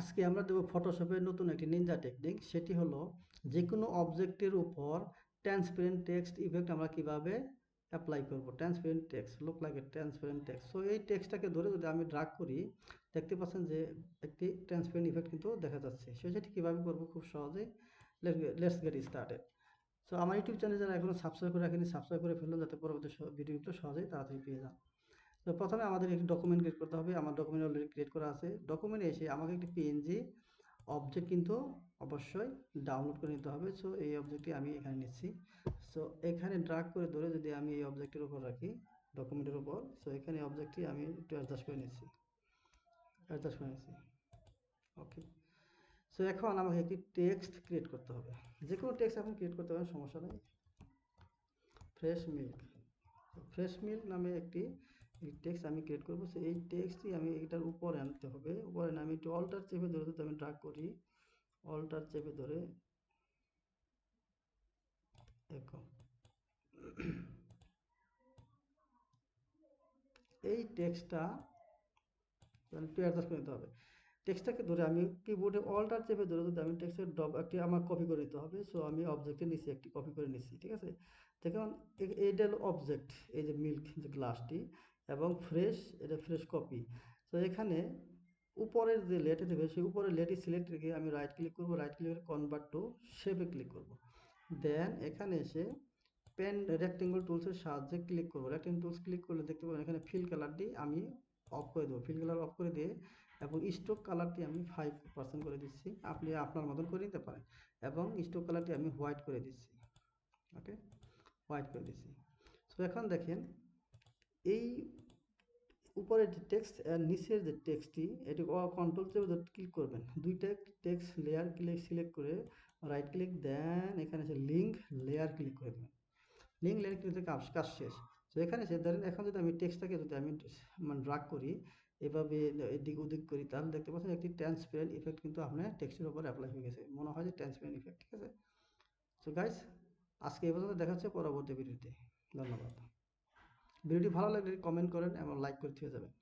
আজকে আমরা দেবো ফটোশপের নতুন একটি নিনজা টেকনিক সেটি হলো যে কোনো অবজেক্টের উপর ট্রান্সপারেন্ট টেক্সট ইফেক্ট আমরা কীভাবে অ্যাপ্লাই করব? Transparent text look like a transparent text so এই টেক্সটটাকে ধরে যদি আমি ড্রাগ করি, দেখতে পাচ্ছেন যে একটি ট্রান্সপারেন্ট ইফেক্ট কিন্তু দেখা যাচ্ছে। সো সেটি কীভাবে করব? খুব সহজেই। লেটস গেট স্টার্টেড সো আমার ইউটিউব চ্যানেল যারা এখনও সাবস্ক্রাইব করে রাখেনি সাবস্ক্রাইব করে ফেলুন, যাতে পরবর্তী ভিডিওগুলো সহজেই তাড়াতাড়ি পেয়ে যান। তো প্রথমে আমাদের একটি ডকুমেন্ট ক্রিয়েট করতে হবে। আমার ডকুমেন্ট অলরেডি ক্রিয়েট করা আছে। ডকুমেন্টে এসে আমাকে একটি পিএনজি অবজেক্ট কিন্তু অবশ্যই ডাউনলোড করে নিতে হবে। সো এই অবজেক্টটি আমি এখানে নিচ্ছি। সো এখানে ড্রাগ করে ধরে যদি আমি এই অবজেক্টের উপর রাখি ডকুমেন্টের উপর সো এখানে অবজেক্টটি আমি একটু অ্যাডজাস্ট করে নিচ্ছি। অ্যাডজাস্ট করে নিচ্ছি। ওকে সো এখন আমাকে একটি টেক্সট ক্রিয়েট করতে হবে। যে কোনো টেক্সট আপনি ক্রিয়েট করতে পারেন, সমস্যা নেই। ফ্রেশ মিল্ক ফ্রেশ মিল্ক নামে একটি টেক্সট আমি ক্রিয়েট করব, সো এই টেক্সটই আমি এটার উপরে আনতে হবে। উপরে না, আমি একটু অল্টার চেপে ধরে আমি ড্রাগ করি অল্টার চেপে ধরে, দেখো। এই টেক্সটটা একটু অ্যাডজাস্ট করে নিতে হবে। টেক্সটটাকে ধরে আমি কিবোর্ডে অল্টার চেপে ধরে যদি আমি টেক্সটের ডব একটি আমার কপি করে নিতে হবে। সো আমি অবজেক্টে নিচ্ছি একটি কপি করে নিচ্ছি ঠিক আছে? দেখুন এইটা হলো অবজেক্ট এই যে মিল্ক যে গ্লাসটি এবং ফ্রেশ এটা ফ্রেশ কপি তো এখানে উপরের যে লেটে দেবে সেই উপরের লেটে সিলেক্ট রেখে আমি রাইট ক্লিক করব রাইট ক্লিক করে কনভার্ট টু শেপে ক্লিক করব। দেন এখানে এসে পেন রেক্টেঙ্গল টুলসের সাহায্যে ক্লিক করব। রেক্টেঙ্গল টুলস ক্লিক করলে দেখতে পাবেন, এখানে ফিল কালারটি আমি অফ করে দেবো। ফিল কালার অফ করে দিয়ে এবং স্টোক কালারটি আমি ফাইভ পার্সেন্ট করে দিচ্ছি। আপনি আপনার মতন করে নিতে পারেন। এবং স্টোক কালারটি আমি হোয়াইট করে দিচ্ছি। ওকে হোয়াইট করে দিচ্ছি। তো এখন দেখেন, এই উপরের যে টেক্সট নিচের যে টেক্সটটি এটি কন্ট্রোল চেপে ক্লিক করবেন। দুইটা টেক্সট লেয়ার ক্লিক সিলেক্ট করে রাইট ক্লিক দেন এখানে এসে লিঙ্ক লেয়ার ক্লিক করে দেবেন। লিঙ্ক লেয়ার ক্লিক থেকে কাজ শেষ। তো এখানে সে ধরেন, এখন যদি আমি টেক্সটটাকে যদি আমি মানে ড্রাগ করি এভাবে এদিক ওদিক করি। তাহলে দেখতে পাচ্ছেন একটি ট্রান্সপারেন্ট ইফেক্ট কিন্তু আপনার টেক্সটের উপর অ্যাপ্লাই হয়ে গেছে। মনে হয় যে ট্রান্সপারেন্ট ইফেক্ট ঠিক আছে? সো গাইস আজকে এই পর্যন্ত দেখা হচ্ছে পরবর্তী ভিডিওতে ধন্যবাদ। ভিডিওটি ভালো লাগলে কমেন্ট করেন এবং লাইক করে দিয়ে যাবেন।